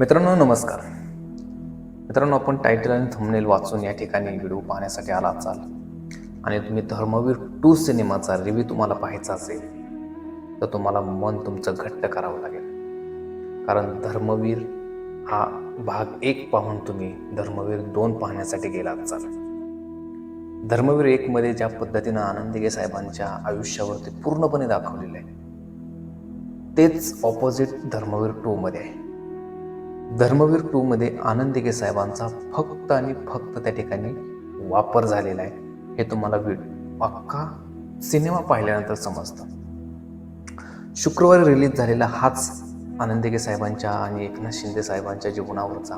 मित्रांनो नमस्कार. मित्रांनो आपण टायटल आणि थंबनेल वाचून या ठिकाणी व्हिडिओ पाहण्यासाठी आला असाल आणि तुम्ही धर्मवीर टू सिनेमाचा रिव्ह्यू तुम्हाला पाहायचा असेल तर तुम्हाला मन तुमचं घट्ट करावं लागेल. कारण धर्मवीर हा भाग एक पाहून तुम्ही धर्मवीर दोन पाहण्यासाठी गेला असाल धर्मवीर एकमध्ये ज्या पद्धतीनं आनंदगे साहेबांच्या आयुष्यावरती पूर्णपणे दाखवलेलं आहे तेच ऑपोजिट धर्मवीर टूमध्ये आहे. धर्मवीर टूमध्ये आनंदिगे साहेबांचा फक्त आणि फक्त त्या ठिकाणी वापर झालेला आहे. हे तुम्हाला वीड अख्खा सिनेमा पाहिल्यानंतर समजतं. शुक्रवारी रिलीज झालेला हाच आनंदिगे साहेबांच्या आणि एकनाथ शिंदे साहेबांच्या जीवनावरचा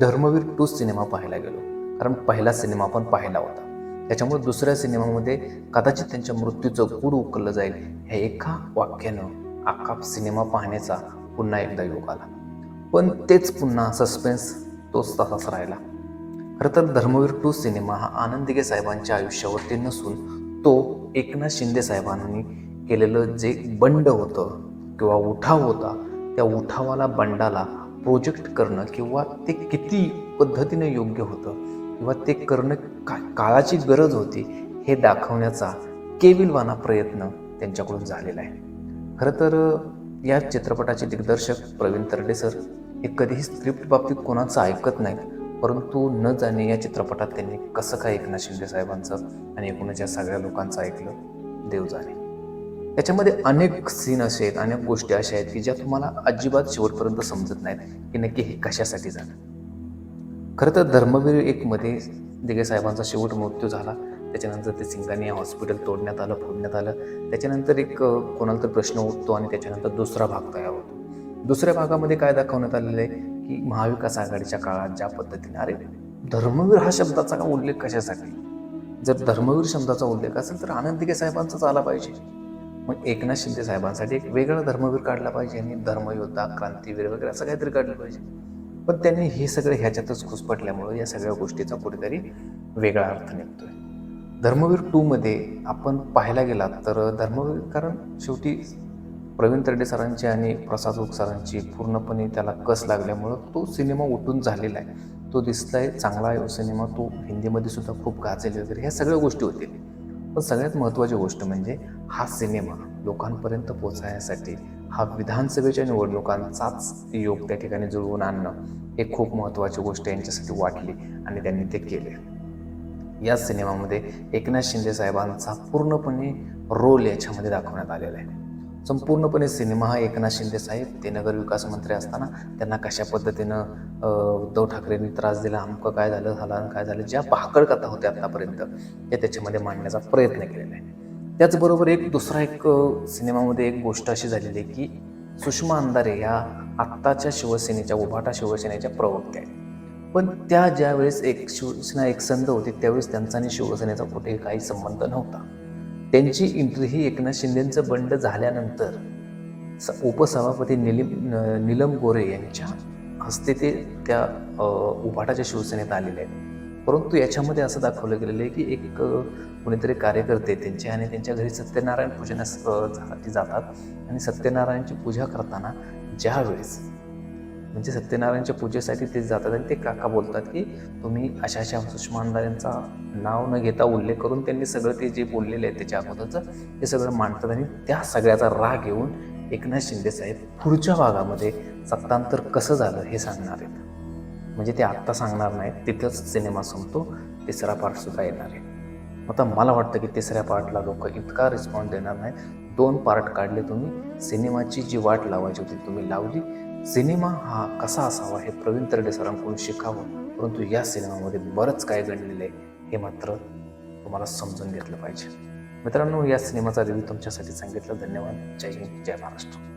धर्मवीर टू सिनेमा पाहायला गेलो. कारण पहिला सिनेमा पण पाहिला होता. त्याच्यामुळे दुसऱ्या सिनेमामध्ये कदाचित त्यांच्या मृत्यूचं गूढ उकललं जाईल हे एका वाक्यानं अख्खा सिनेमा पाहण्याचा पुन्हा एकदा योग आला. पण तेच पुन्हा सस्पेन्स तोच तसाच राहिला. खरं तर धर्मवीर टू सिनेमा हा आनंदिगे साहेबांच्या आयुष्यावरती नसून तो एकनाथ शिंदे साहेबांनी केलेलं जे बंड होतं किंवा उठाव होता त्या उठावाला बंडाला प्रोजेक्ट करणं किंवा ते किती पद्धतीने योग्य होतं किंवा ते करणं का काळाची गरज होती हे दाखवण्याचा केविलवाना प्रयत्न त्यांच्याकडून झालेला आहे. खरं तर या चित्रपटाचे दिग्दर्शक प्रवीण तरडे सर हे कधीही स्क्रिप्ट बाबतीत कोणाचं ऐकत नाही परंतु न जाणे या चित्रपटात त्यांनी कसं काय एकनाथ शिंदे साहेबांचं आणि एकूणच या सगळ्या लोकांचं ऐकलं देव जाणे. त्याच्यामध्ये अनेक सीन असे आहेत अनेक गोष्टी अशा आहेत की ज्या तुम्हाला अजिबात शेवटपर्यंत समजत नाहीत की नक्की हे कशासाठी झालं. खरं तर धर्मवीर एकमध्ये दिगे साहेबांचा शेवट मृत्यू झाला त्याच्यानंतर ते सिंगानी हॉस्पिटल तोडण्यात आलं फोडण्यात आलं त्याच्यानंतर एक कोणाला तर प्रश्न उठतो आणि त्याच्यानंतर दुसरा भाग तयार होतो. दुसऱ्या भागामध्ये काय दाखवण्यात आलेलं आहे? की महाविकास आघाडीच्या काळात ज्या पद्धतीने अरे धर्मवीर हा शब्दाचा का उल्लेख कशासाठी? जर धर्मवीर शब्दाचा उल्लेख असेल तर आनंदिके साहेबांचाच आला पाहिजे. मग एकनाथ शिंदे साहेबांसाठी एक वेगळा धर्मवीर काढला पाहिजे आणि धर्मयोद्धा क्रांतीवीर वगैरे असं काहीतरी काढलं पाहिजे. पण त्यांनी हे सगळं ह्याच्यातच घुसपटल्यामुळं या सगळ्या गोष्टीचा कुठेतरी वेगळा अर्थ निघतोय. धर्मवीर टूमध्ये आपण पाहायला गेलात तर धर्मवीर कारण शेवटी प्रवीण तरडे सरांची आणि प्रसाद ओक सरांची पूर्णपणे त्याला कस लागल्यामुळं तो सिनेमा उठून झालेला आहे. तो दिसलाय चांगला आहे सिनेमा तो हिंदीमध्ये सुद्धा खूप गाजेल वगैरे ह्या सगळ्या गोष्टी होतील. पण सगळ्यात महत्त्वाची गोष्ट म्हणजे हा सिनेमा लोकांपर्यंत पोचण्यासाठी हा विधानसभेच्या निवडणुकांचाच योग त्या ठिकाणी जुळवून आणणं हे खूप महत्त्वाची गोष्ट यांच्यासाठी वाटली आणि त्यांनी ते केले या सिनेमामध्ये एकनाथ शिंदे साहेबांचा पूर्णपणे रोल याच्यामध्ये दाखवण्यात आलेला आहे. संपूर्णपणे सिनेमा हा एकनाथ शिंदे साहेब ते नगर विकास मंत्री असताना त्यांना कशा पद्धतीनं उद्धव ठाकरेंनी त्रास दिला अमकं काय झालं हलान आणि काय झालं ज्या भाकड कथा होत्या आतापर्यंत ते त्याच्यामध्ये मांडण्याचा प्रयत्न केलेला आहे. त्याचबरोबर एक दुसरा एक सिनेमामध्ये एक गोष्ट अशी झालेली आहे की सुषमा अंधारे ह्या आत्ताच्या शिवसेनेच्या उभाटा शिवसेनेच्या प्रवक्त्या आहेत. पण त्या ज्यावेळेस एक शिवसेना एक संध होती त्यावेळेस त्यांचा आणि शिवसेनेचा कुठेही काही संबंध नव्हता. त्यांची एंट्री ही एकनाथ शिंदेचं बंड झाल्यानंतर स उपसभापती निलिम न- नीलम गोरे यांच्या हस्ते ते त्या उभाटाच्या शिवसेनेत आलेले आहेत. परंतु याच्यामध्ये असं दाखवलं गेलेलं आहे की एक कोणीतरी कार्यकर्ते त्यांचे आणि त्यांच्या घरी सत्यनारायण पूजनासाठी जातात आणि सत्यनारायणची पूजा करताना ज्यावेळेस म्हणजे सत्यनारायणच्या पूजेसाठी ते जातात आणि ते काका बोलतात की तुम्ही अशा अशा सुषमा नाव न घेता उल्लेख करून त्यांनी सगळं ते जे बोललेलं आहे त्याच्या अगोदरचं ते सगळं मांडतात आणि त्या सगळ्याचा राग येऊन एकनाथ शिंदे साहेब पुढच्या भागामध्ये सत्तांतर कसं झालं हे सांगणार आहेत. म्हणजे ते आत्ता सांगणार नाहीत तिथंच सिनेमा संपतो तिसरा पार्ट सुद्धा येणार आहे. आता मला वाटतं की तिसऱ्या पार्टला लोक इतका रिस्पॉन्स देणार नाही दोन पार्ट काढले तुम्ही सिनेमाची जी वाट लावायची होती तुम्ही लावली सिनेमा हा कसा असावा हे प्रवीण तरडे सरांकडून शिकावं परंतु या सिनेमामध्ये बरंच काय घडलेलं आहे हे मात्र तुम्हाला समजून घेतलं पाहिजे. मित्रांनो या सिनेमाचा रिव्ह्यू तुमच्यासाठी सांगितलं. धन्यवाद. जय हिंद जय महाराष्ट्र.